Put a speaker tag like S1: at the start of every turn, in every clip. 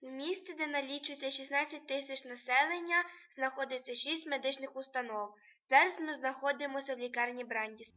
S1: У місті, де налічується 16 тисяч населення, знаходиться 6 медичних установ. Зараз ми знаходимося в лікарні Брандіс.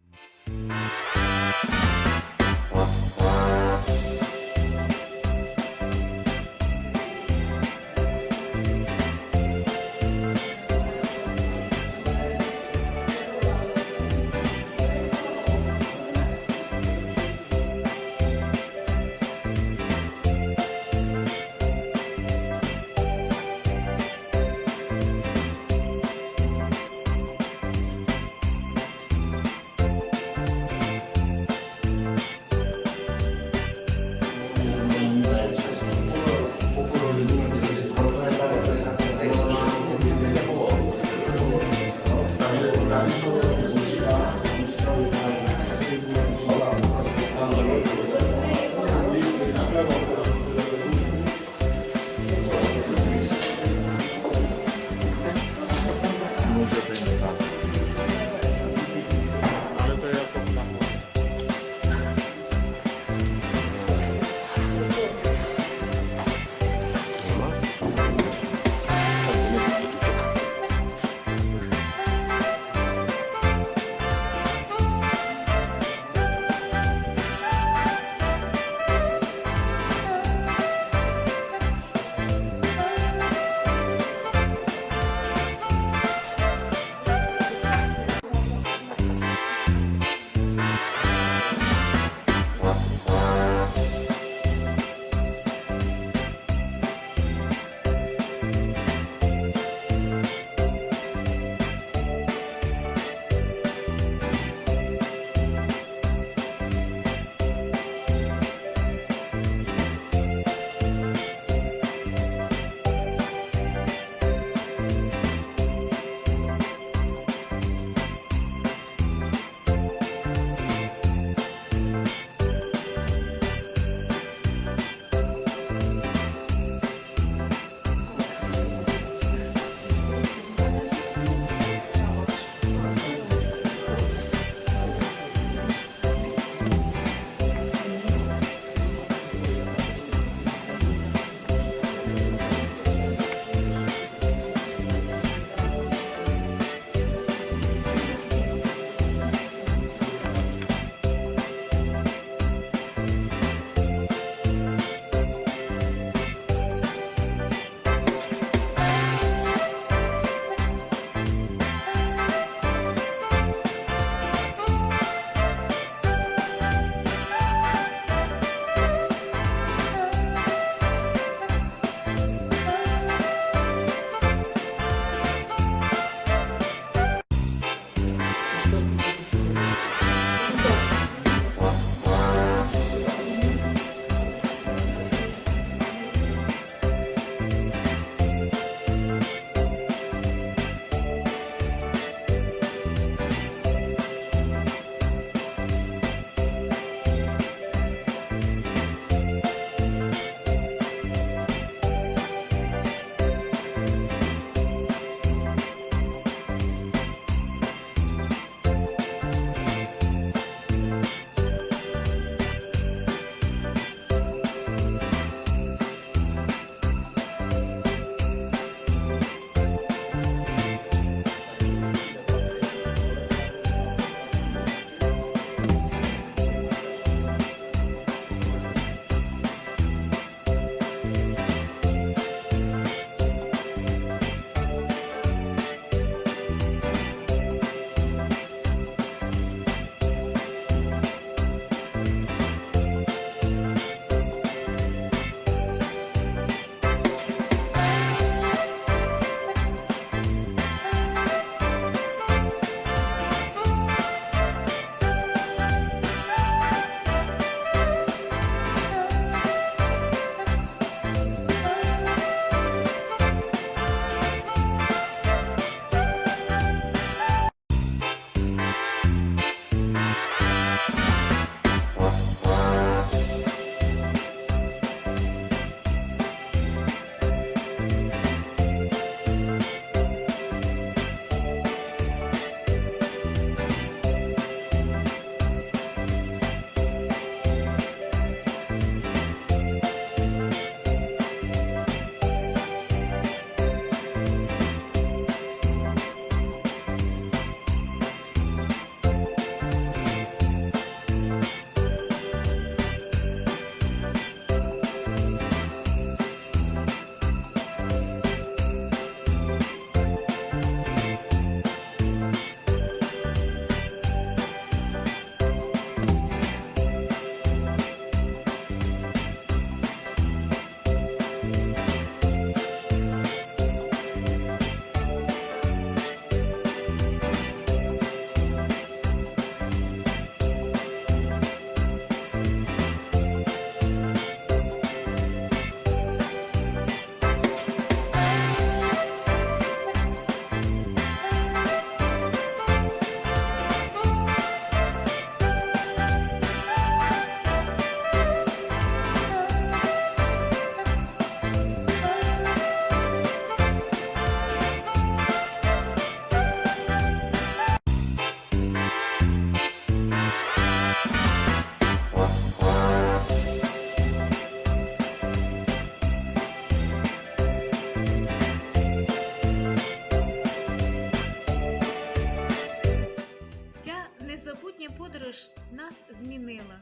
S2: Подорож нас змінила,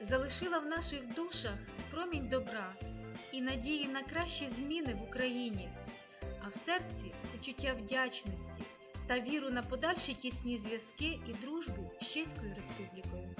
S2: залишила в наших душах промінь добра і надії на кращі зміни в Україні, а в серці почуття вдячності та віру на подальші тісні зв'язки і дружбу з Чеською Республікою.